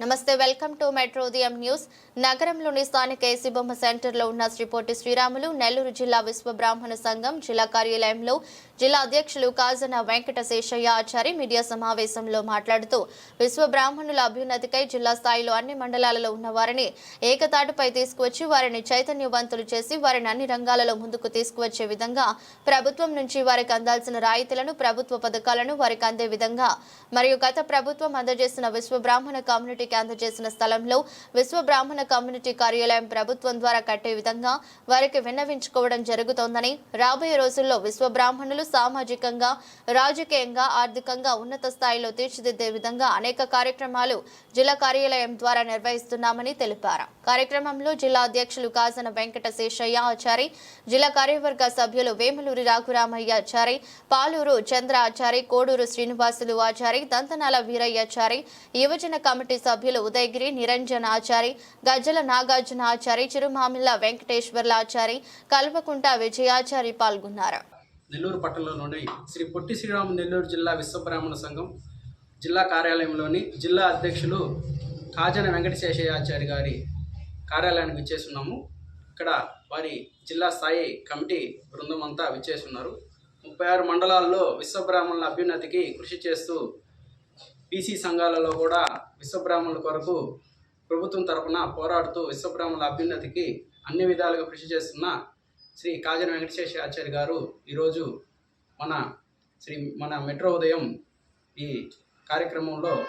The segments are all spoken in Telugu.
నమస్తే welcome to Metro Udayam news. నగరంలోని స్థానిక ఏసీ బొమ్మ సెంటర్లో ఉన్న శ్రీపోటి శ్రీరాములు నెల్లూరు జిల్లా విశ్వబ్రాహ్మణ సంఘం జిల్లా కార్యాలయంలో జిల్లా అధ్యక్షులు కాజన వెంకట శేషయ్య ఆచారి మీడియా సమావేశంలో మాట్లాడుతూ విశ్వబ్రాహ్మణుల అభ్యున్నతికై జిల్లా స్థాయిలో అన్ని మండలాలలో ఉన్న వారిని ఏకతాటిపై తీసుకువచ్చి వారిని చైతన్యవంతులు చేసి వారిని అన్ని రంగాలలో ముందుకు తీసుకువచ్చే విధంగా ప్రభుత్వం నుంచి వారికి అందాల్సిన రాయితీలను ప్రభుత్వ పథకాలను వారికి అందే విధంగా మరియు గత ప్రభుత్వం అందజేసిన విశ్వబ్రాహ్మణ కమ్యూనిటీ కమ్యూనిటీకి అందజేసిన స్థలంలో విశ్వ బ్రాహ్మణ కమ్యూనిటీ కార్యాలయం ప్రభుత్వం ద్వారా కట్టే విధంగా వారికి విన్నవించుకోవడం జరుగుతోందని రాబోయే రోజుల్లో విశ్వ బ్రాహ్మణులు సామాజికంగా రాజకీయంగా ఆర్థికంగా ఉన్నత స్థాయిలో తీర్చిదిద్దే విధంగా అనేక కార్యక్రమాలు జిల్లా కార్యాలయం ద్వారా నిర్వహిస్తున్నామని తెలిపారు. కార్యక్రమంలో జిల్లా అధ్యక్షులు కాజన వెంకట శేషయ్య ఆచారి జిల్లా కార్యవర్గ సభ్యులు వేములూరి రాఘురామయ్య ఆచారి పాలూరు చంద్ర ఆచారి కోడూరు శ్రీనివాసులు ఆచారి దంతనాల వీరయ్యాచారి యువజన కమిటీ సభ్యులు ఉదయగిరి నిరంజన్ ఆచారి గజ్జల నాగార్జున ఆచారి చిరుమామిళ్ళ వెంకటేశ్వర్ల ఆచారి కల్వకుంట విజయాచారి పాల్గొన్నారు. నెల్లూరు పట్టణంలోని శ్రీ పొట్టి శ్రీరాము నెల్లూరు జిల్లా విశ్వబ్రాహ్మణ సంఘం జిల్లా కార్యాలయంలోని జిల్లా అధ్యక్షులు కాజన వెంకటశేషయాచారి గారి కార్యాలయానికి విచ్చేస్తున్నాము. ఇక్కడ వారి జిల్లా స్థాయి కమిటీ బృందం అంతా విచ్చేస్తున్నారు. ముప్పై ఆరు మండలాల్లో విశ్వబ్రాహ్మణుల అభ్యున్నతికి కృషి చేస్తూ బీసీ సంఘాలలో కూడా విశ్వబ్రాహ్మణుల కొరకు ప్రభుత్వం తరపున పోరాడుతూ విశ్వబ్రాహ్మణుల అభ్యున్నతికి అన్ని విధాలుగా కృషి చేస్తున్న శ్రీ కాజన వెంకటేశ్వర ఆచార్య గారు ఈరోజు మన శ్రీ మన మెట్రో ఉదయం ఈ కార్యక్రమంలో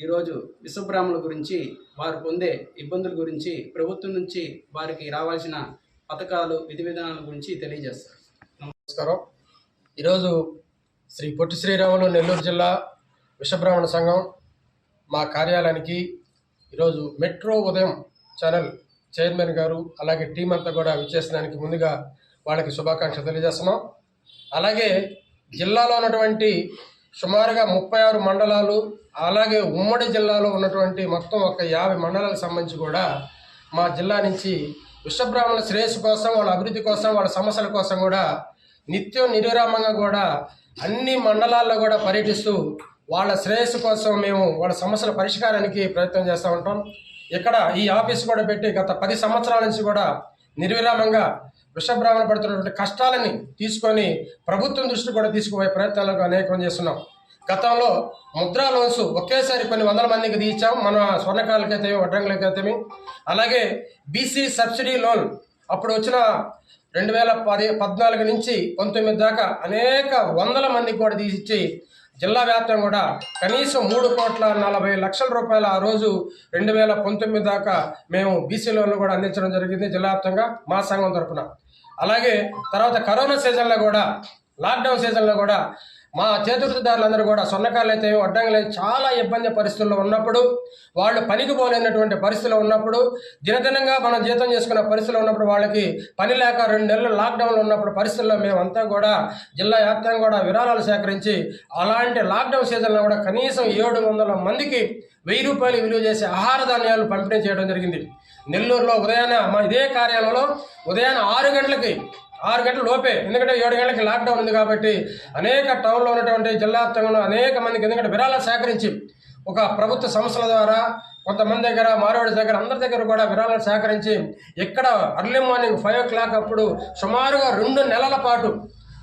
ఈరోజు విశ్వబ్రాహ్మణుల గురించి వారు పొందే ఇబ్బందుల గురించి ప్రభుత్వం నుంచి వారికి రావాల్సిన పథకాలు విధి విధానాల గురించి తెలియజేస్తారు. నమస్కారం. ఈరోజు శ్రీ పొట్టి శ్రీరాములు నెల్లూరు జిల్లా విశ్వబ్రాహ్మణ సంఘం మా కార్యాలయానికి ఈరోజు మెట్రో ఉదయం ఛానల్ చైర్మన్ గారు అలాగే టీం అంతా కూడా విచ్చేసినానికి ముందుగా వాళ్ళకి శుభాకాంక్షలు తెలియజేస్తున్నాం. అలాగే జిల్లాలో ఉన్నటువంటి సుమారుగా ముప్పై ఆరు మండలాలు అలాగే ఉమ్మడి జిల్లాలో ఉన్నటువంటి మొత్తం ఒక యాభై మండలాలకు సంబంధించి కూడా మా జిల్లా నుంచి విశ్వబ్రాహ్మణుల శ్రేయస్సు కోసం వాళ్ళ అభివృద్ధి కోసం వాళ్ళ సమస్యల కోసం కూడా నిత్యం నిర్విరామంగా కూడా అన్ని మండలాల్లో కూడా పర్యటిస్తూ వాళ్ళ శ్రేయస్సు కోసం మేము వాళ్ళ సమస్యల పరిష్కారానికి ప్రయత్నం చేస్తూ ఉంటాం. ఇక్కడ ఈ ఆఫీస్ కూడా పెట్టి గత పది సంవత్సరాల నుంచి కూడా నిర్విరామంగా వృషభ్రామణ పడుతున్నటువంటి కష్టాలని తీసుకొని ప్రభుత్వం దృష్టి కూడా తీసుకుపోయే ప్రయత్నాలకు అనేకం చేస్తున్నాం. గతంలో ముద్రా లోన్స్ ఒకేసారి కొన్ని వందల మందికి తీయించాం మన స్వర్ణకాలకైతే వడ్రంగులకైతే అలాగే బీసీ సబ్సిడీ లోన్ అప్పుడు వచ్చిన రెండు వేల పది పద్నాలుగు నుంచి పంతొమ్మిది దాకా అనేక వందల మందికి కూడా తీసిచ్చి జిల్లా వ్యాప్తంగా కూడా కనీసం మూడు కోట్ల నలభై లక్షల రూపాయల ఆ రోజు రెండు వేల పంతొమ్మిది దాకా మేము బీసీ లోన్లు కూడా అందించడం జరిగింది జిల్లా వ్యాప్తంగా మా సంఘం తరఫున అలాగే తర్వాత కరోనా సీజన్లో కూడా లాక్డౌన్ సీజన్లో కూడా మా చేతుర్థదారులందరూ కూడా సొన్నకాయలు అయితే అడ్డంగా లేదు చాలా ఇబ్బంది పరిస్థితుల్లో ఉన్నప్పుడు వాళ్ళు పనికి పోలేనటువంటి పరిస్థితులు ఉన్నప్పుడు దినదినంగా మనం జీతం చేసుకున్న పరిస్థితులు ఉన్నప్పుడు వాళ్ళకి పని లేక రెండు నెలలు లాక్డౌన్లో ఉన్నప్పుడు పరిస్థితుల్లో మేమంతా కూడా జిల్లా వ్యాప్తంగా కూడా విరాళాలు సేకరించి అలాంటి లాక్డౌన్ సీజన్లో కూడా కనీసం ఏడు వందల మందికి వెయ్యి రూపాయలు విలువ చేసే ఆహార ధాన్యాలు పంపిణీ చేయడం జరిగింది. నెల్లూరులో ఉదయాన్నే మా ఇదే కార్యాలయంలో ఉదయాన్నే ఆరు గంటలకి ఆరు గంటల లోపే ఎందుకంటే ఏడు గంటలకి లాక్డౌన్ ఉంది కాబట్టి అనేక టౌన్లో ఉన్నటువంటి జిల్లా వ్యాప్తంగా అనేక మందికి ఎందుకంటే విరాళాలు సేకరించి ఒక ప్రభుత్వ సంస్థల ద్వారా కొంతమంది దగ్గర మారవాడి దగ్గర అందరి దగ్గర కూడా విరాళాలు సేకరించి ఇక్కడ early morning five o'clock అప్పుడు సుమారుగా రెండు నెలల పాటు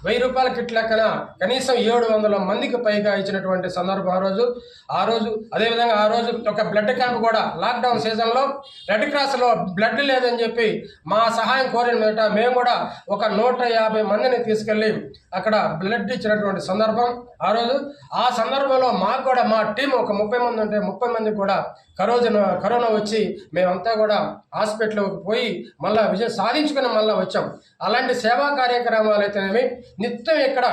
వెయ్యి రూపాయల కిట్ లెక్కన కనీసం ఏడు వందల మందికి పైగా ఇచ్చినటువంటి సందర్భం ఆ రోజు. ఆ రోజు అదేవిధంగా ఆ రోజు ఒక బ్లడ్ క్యాంప్ కూడా లాక్డౌన్ సీజన్లో. రెడ్ క్రాస్లో బ్లడ్ లేదని చెప్పి మా సహాయం కోరిన మీదట మేము కూడా ఒక నూట యాభై మందిని తీసుకెళ్ళి అక్కడ బ్లడ్ ఇచ్చినటువంటి సందర్భం ఆ రోజు. ఆ సందర్భంలో మాకు కూడా మా టీం ఒక ముప్పై మంది ఉంటే ముప్పై మంది కూడా కరోజన కరోనా వచ్చి మేమంతా కూడా హాస్పిటల్కి పోయి మళ్ళా విజయం సాధించుకుని మళ్ళీ వచ్చాం. అలాంటి సేవా కార్యక్రమాలు అయితేనేమి నిత్యం ఇక్కడ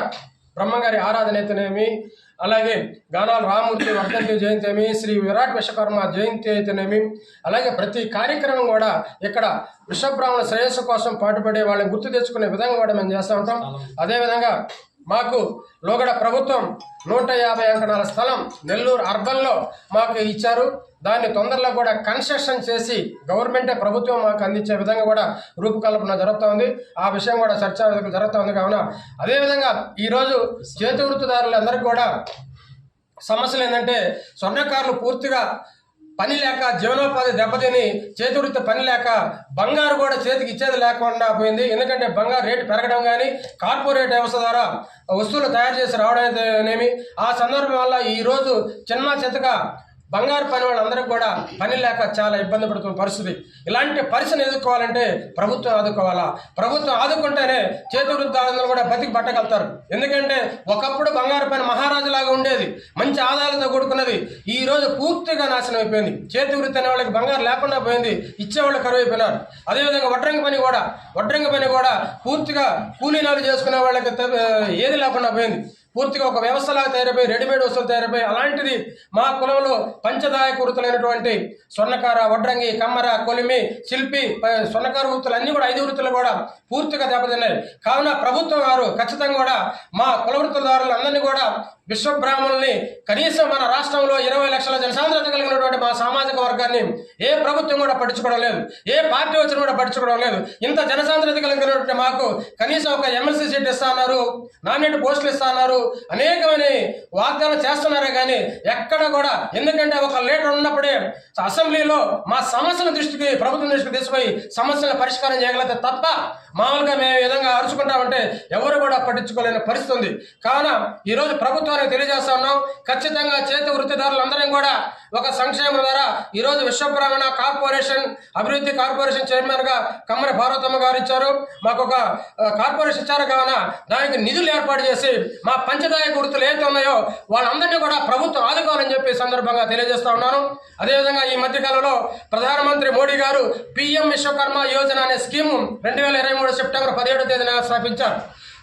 బ్రహ్మంగారి ఆరాధన అయితేనేమి అలాగే గానాల రామూర్తి వర్ధంతి జయంతి ఏమి శ్రీ విరాట్ విశ్వకర్మ జయంతి అయితేనేమి అలాగే ప్రతి కార్యక్రమం కూడా ఇక్కడ విశ్వబ్రాహ్మణ శ్రేయస్సు కోసం పాటుపడే వాళ్ళని గుర్తు తెచ్చుకునే విధంగా కూడా మేము చేస్తూ ఉంటాం. అదేవిధంగా మాకు లోగడ ప్రభుత్వం నూట యాభై అంకణాల స్థలం నెల్లూరు అర్బన్లో మాకు ఇచ్చారు. దాన్ని తొందరలో కూడా కన్స్ట్రక్షన్ చేసి గవర్నమెంటే ప్రభుత్వం మాకు అందించే విధంగా కూడా రూపకల్పన జరుగుతూ ఉంది ఆ విషయం కూడా చర్చా వేదికలు జరుగుతూ ఉంది కావున అదేవిధంగా ఈరోజు చేతి వృత్తిదారులందరికీ కూడా సమస్యలు ఏంటంటే స్వర్ణకారులు పూర్తిగా పని లేక జీవనోపాధి దెబ్బతిని చేతి పని లేక బంగారు కూడా చేతికి ఇచ్చేది లేకుండా పోయింది. ఎందుకంటే బంగారు రేటు పెరగడం కానీ కార్పొరేట్ వ్యవస్థ ద్వారా వస్తువులు తయారు చేసి రావడం అయితేనేమి ఆ సందర్భం వల్ల ఈరోజు చిన్న చితక బంగారు పని వాళ్ళందరికీ కూడా పని లేక చాలా ఇబ్బంది పడుతున్న పరిస్థితి. ఇలాంటి పరిస్థితిని ఎదుర్కోవాలంటే ప్రభుత్వం ఆదుకోవాలా? ప్రభుత్వం ఆదుకుంటేనే చేతి కూడా బతికి పట్టగలుగుతారు ఎందుకంటే ఒకప్పుడు బంగారు పని మహారాజులాగా ఉండేది. మంచి ఆదాయాలతో కూడుకున్నది. ఈ రోజు పూర్తిగా నాశనం అయిపోయింది. చేతి వృత్తి అనే వాళ్ళకి బంగారు లేకుండా పోయింది. ఇచ్చేవాళ్ళు కరువు అయిపోయినారు అదేవిధంగా వడ్రంగి పని కూడా వడ్రంగి పని కూడా పూర్తిగా కూలీనాలు చేసుకునే వాళ్ళకి ఏది లేకుండా పోయింది. పూర్తిగా ఒక వ్యవస్థలాగా తయారైపోయి రెడీమేడ్ వస్తువులు తయారైపోయి అలాంటిది మా కులంలో పంచదాయ వృత్తులైనటువంటి స్వర్ణకార వడ్రంగి కమ్మర కొలిమి శిల్పి స్వర్ణకార వృత్తులు అన్నీ కూడా ఐదు వృత్తులు కూడా పూర్తిగా దెబ్బతిన్నాయి. కావున ప్రభుత్వం వారు ఖచ్చితంగా కూడా మా కుల వృత్తులదారులందరినీ కూడా విశ్వబ్రాహ్మణుల్ని కనీసం మన రాష్ట్రంలో ఇరవై లక్షల జనసాంద్రత కలిగినటువంటి మా సామాజిక వర్గాన్ని ఏ ప్రభుత్వం కూడా పట్టించుకోవడం లేదు. ఏ పార్టీ వచ్చిన కూడా పట్టించుకోవడం లేదు. ఇంత జనసాంద్రత కలిగినటువంటి మాకు కనీసం ఒక ఎమ్మెల్సీ సీట్ ఇస్తా అన్నారు నామినేట్ పోస్టులు ఇస్తా అన్నారు అనేకమైన వాగ్దానాలు చేస్తున్నారే కానీ ఎక్కడ కూడా ఎందుకంటే ఒక లీడర్ ఉన్నప్పుడే అసెంబ్లీలో మా సమస్యల దృష్టికి ప్రభుత్వం దృష్టికి తీసుకుపోయి సమస్యలను పరిష్కారం చేయగలిగితే తప్ప మామూలుగా మేము విధంగా అరుచుకుంటామంటే ఎవరు కూడా పట్టించుకోలేని పరిస్థితి ఉంది. కావున ఈరోజు ప్రభుత్వానికి తెలియజేస్తా ఉన్నాం. ఖచ్చితంగా చేతి వృత్తిదారులందరం కూడా ఒక సంక్షేమం ద్వారా ఈరోజు విశ్వబ్రాహ్మణ కార్పొరేషన్ అభివృద్ధి కార్పొరేషన్ చైర్మన్గా కమ్మరి భారతమ్మ గారు ఇచ్చారు. మాకు ఒక కార్పొరేషన్ ఇచ్చారు. కావున దానికి నిధులు ఏర్పాటు చేసి మా పంచదాయ గుర్తులు ఏవైతే ఉన్నాయో వాళ్ళందరినీ కూడా ప్రభుత్వం ఆదుకోవాలని చెప్పి సందర్భంగా తెలియజేస్తా ఉన్నాను. అదేవిధంగా ఈ మధ్య కాలంలో ప్రధానమంత్రి మోడీ గారు పిఎం విశ్వకర్మ యోజన అనే స్కీము రెండు వేల ఇరవై మూడు సెప్టెంబర్ పదిహేడో తేదీన స్థాపించారు.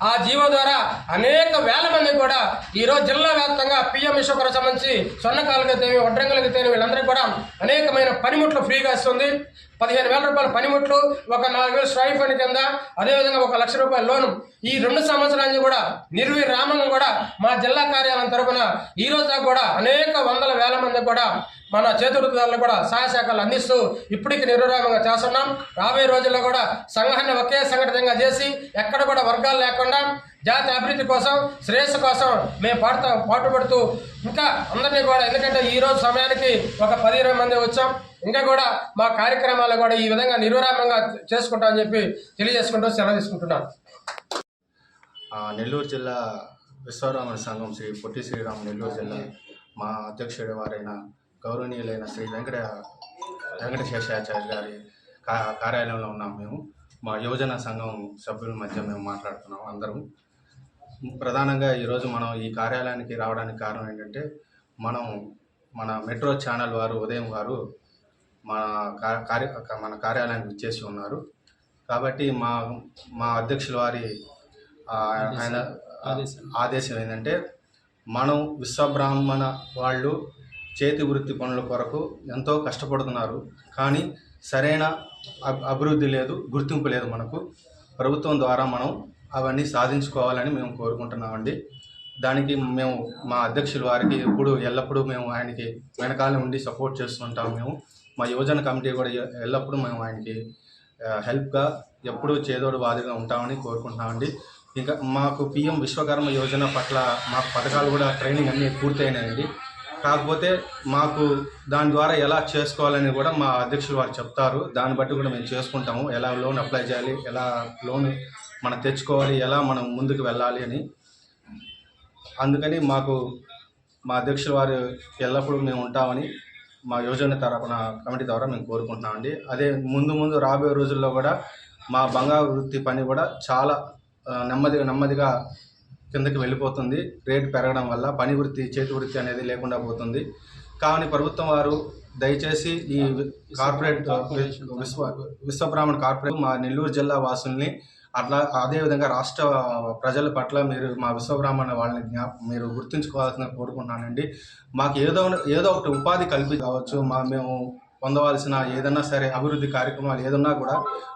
ఆ జీవో ద్వారా అనేక వేల మంది కూడా ఈరోజు జిల్లా వ్యాప్తంగా పిఎం విశ్వకర్మ సంబంధించి స్వర్ణకాలకైతేమి వడ్రంగులకైతేమి వీళ్ళందరికీ కూడా అనేకమైన పనిముట్లు ఫ్రీగా ఇస్తుంది. పదిహేను వేల రూపాయల పనిముట్లు ఒక నాలుగు వేల స్ట్రైఫ్ పని కింద అదేవిధంగా ఒక లక్ష రూపాయల లోను ఈ రెండు సంవత్సరానికి కూడా నిర్విరామంగా కూడా మా జిల్లా కార్యాలయం తరఫున ఈ రోజు దాకా కూడా అనేక వందల వేల మంది కూడా మన చేతువృత్తిదారులు కూడా సహాయ శాఖలు అందిస్తూ ఇప్పటికి నిర్విరామంగా చేస్తున్నాం. రాబోయే రోజుల్లో కూడా సంఘాన్ని ఒకే సంఘటితంగా చేసి ఎక్కడ కూడా వర్గాలు లేకుండా జాతి అభివృద్ధి కోసం శ్రేయస్సు కోసం మేము పాడుతా పాటుపడుతూ ఇంకా అందరినీ కూడా ఎందుకంటే ఈ రోజు సమయానికి ఒక పది ఇరవై మంది వచ్చాం. ఇంకా కూడా మా కార్యక్రమాలు కూడా ఈ విధంగా నిర్విరామంగా చేసుకుంటామని చెప్పి తెలియజేసుకుంటూ సెలవు తీసుకుంటున్నాను. నెల్లూరు జిల్లా విశ్వరామణ సంఘం శ్రీ పొట్టి శ్రీరామ్ నెల్లూరు జిల్లా మా అధ్యక్షుడి వారైన గౌరవనీయులైన శ్రీ వెంకట వెంకటశేషాచార్య గారి కార్యాలయంలో ఉన్నాం మేము. మా యువజన సంఘం సభ్యుల మధ్య మేము మాట్లాడుతున్నాం అందరం. ప్రధానంగా ఈరోజు మనం ఈ కార్యాలయానికి రావడానికి కారణం ఏంటంటే మనం మన మెట్రో ఛానల్ వారు ఉదయం వారు మా కార్య మన కార్యాలయానికి ఇచ్చేసి ఉన్నారు. కాబట్టి మా మా అధ్యక్షుల వారి ఆయన ఆదేశం. ఏంటంటే మనం విశ్వబ్రాహ్మణ వాళ్ళు చేతి వృత్తి పనుల కొరకు ఎంతో కష్టపడుతున్నారు. కానీ సరైన అభివృద్ధి లేదు గుర్తింపు లేదు మనకు. ప్రభుత్వం ద్వారా మనం అవన్నీ సాధించుకోవాలని మేము కోరుకుంటున్నామండి. దానికి మేము మా అధ్యక్షుల వారికి ఎప్పుడు ఎల్లప్పుడూ మేము ఆయనకి వెనకాల ఉండి సపోర్ట్ చేస్తుంటాం మేము. మా యువజన కమిటీ కూడా ఎల్లప్పుడూ మేము ఆయనకి హెల్ప్గా ఎప్పుడూ చేదోడు వాదిగా ఉంటామని కోరుకుంటున్నామండి. ఇంకా మాకు పిఎం విశ్వకర్మ యోజన పట్ల మాకు పథకాలు కూడా ట్రైనింగ్ అన్నీ పూర్తయినాయండి. కాకపోతే మాకు దాని ద్వారా ఎలా చేసుకోవాలని కూడా మా అధ్యక్షులు వారు చెప్తారు. దాన్ని బట్టి కూడా మేము చేసుకుంటాము. ఎలా లోన్ అప్లై చేయాలి ఎలా లోన్ మనం తెచ్చుకోవాలి ఎలా మనం ముందుకు వెళ్ళాలి అని. అందుకని మాకు మా అధ్యక్షుల వారు ఎల్లప్పుడూ మేము ఉంటామని మా యోజన తరపున కమిటీ ద్వారా మేము కోరుకుంటున్నామండి. అదే ముందు ముందు రాబోయే రోజుల్లో కూడా మా బంగారు వృత్తి పని కూడా చాలా నెమ్మదిగా నెమ్మదిగా కిందకి వెళ్ళిపోతుంది. రేటు పెరగడం వల్ల పని వృత్తి చేతి వృత్తి అనేది లేకుండా పోతుంది. కావున ప్రభుత్వం వారు దయచేసి ఈ కార్పొరేట్ విశ్వ విశ్వబ్రాహ్మణ కార్పొరేట్ మా నెల్లూరు జిల్లా వాసుల్ని అట్లా అదేవిధంగా రాష్ట్ర ప్రజల పట్ల మీరు మా విశ్వబ్రాహ్మణ వాళ్ళని జ్ఞా మీరు గుర్తుంచుకోవాల్సిన కోరుకుంటున్నానండి. మాకు ఏదో ఏదో ఒకటి ఉపాధి కల్పి కావచ్చు మా మేము పొందవలసిన ఏదన్నా సరే అభివృద్ధి కార్యక్రమాలు ఏదన్నా కూడా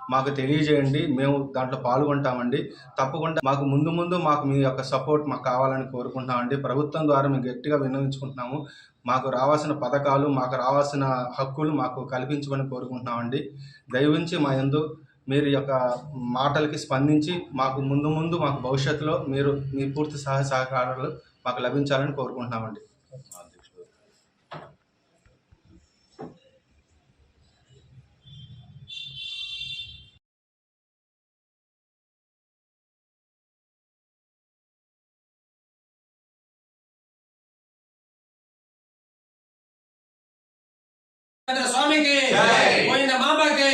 మాకు తెలియజేయండి. మేము దాంట్లో పాల్గొంటామండి. తప్పకుండా మాకు ముందు ముందు మాకు మీ యొక్క సపోర్ట్ మాకు కావాలని కోరుకుంటున్నామండి. ప్రభుత్వం ద్వారా మేము గట్టిగా విన్నవించుకుంటున్నాము. మాకు రావాల్సిన పథకాలు మాకు రావాల్సిన హక్కులు మాకు కల్పించమని కోరుకుంటున్నామండి. దయవించి మా యందు మీరు యొక్క మాటలకి స్పందించి మాకు ముందు ముందు మాకు భవిష్యత్తులో మీరు మీ పూర్తి సహాయ సహకారాలు మాకు లభించాలని కోరుకుంటున్నామండి. స్వామికి పోయిన మామకి